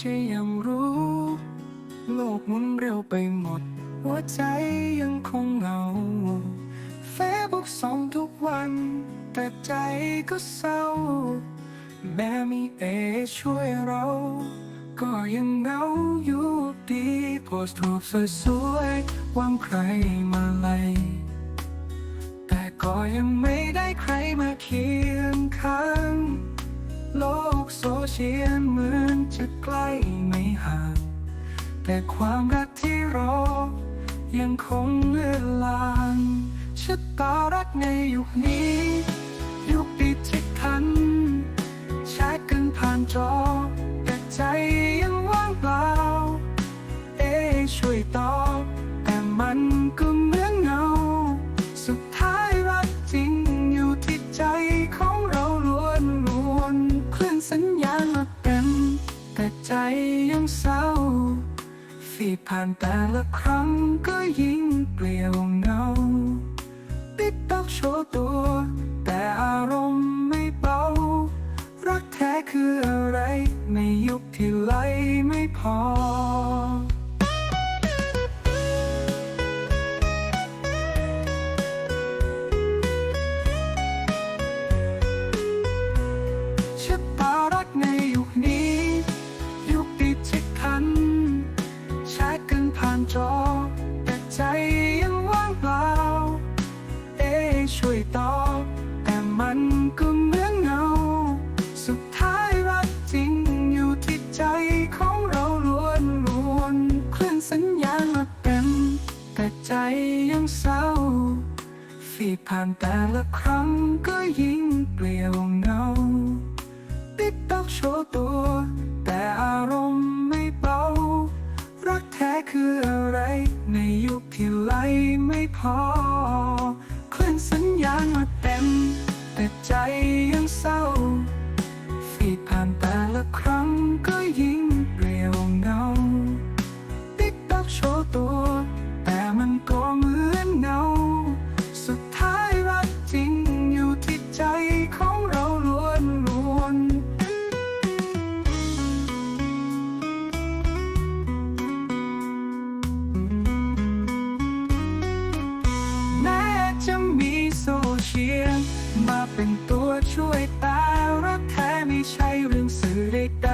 ใจยังรู้ โลกหมุนเร็วไปหมด หัวใจยังคงเหงาเฟซบุ๊กสองทุกวัน แต่ใจก็เศร้า แม้มีเอช่วยเรา ก็ยังเหงาอยู่ดีโพสต์รูปสวยๆวังใครมาไลยแต่ก็ยังไม่ได้ใครมาคีย เชียลเหมือนจะใกล้ไม่ห่าง แต่ความรักที่รอ ยังคงเลื่อนลางชะตารักในยุคนี้ ยุคดิจิทัลแชทกันผ่านจอ แต่ใจยังว่างเปล่า เอ๊ช่วยตอบแต่มัน ยังเศร้าฟีผ่านแต่ละครั้งก็ยิ่งเปลี่ยวเงาติ๊กตอกโชว์ตัว แต่อารมณ์ไม่เบา รักแท้คืออะไรในยุคที่ไหลไม่พอ จอ แต่ใจยังว่างเปล่า เอ๊ช่วยตอบแต่มันก็เหมือนเงา สุดท้ายรักจริงอยู่ที่ใจของเราล้วนล้วนๆคลื่อนสัญญาณมาเต็มแต่ใจยังเศร้าฟีดผ่านแต่ละครั้งก็ยิ่งเปลี่ยวเงาติ๊กตอกโชว์ตัว แต่อารมณ์ คืออะไร ในยุคที่ไหลไม่พอ คลื่นสัญญาณมาเต็ม แต่ใจ ชียง มาเป็นตัวช่วยตารักแท้ไม่ใช่เรื่องสื่อใด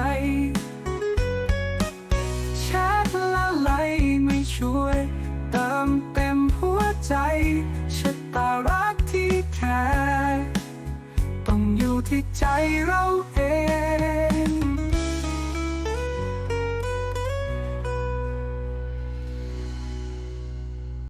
ๆแชทละไลไม่ช่วย เติมเต็มหัวใจชะตารักที่แท้ต้องอยู่ที่ใจเราเอง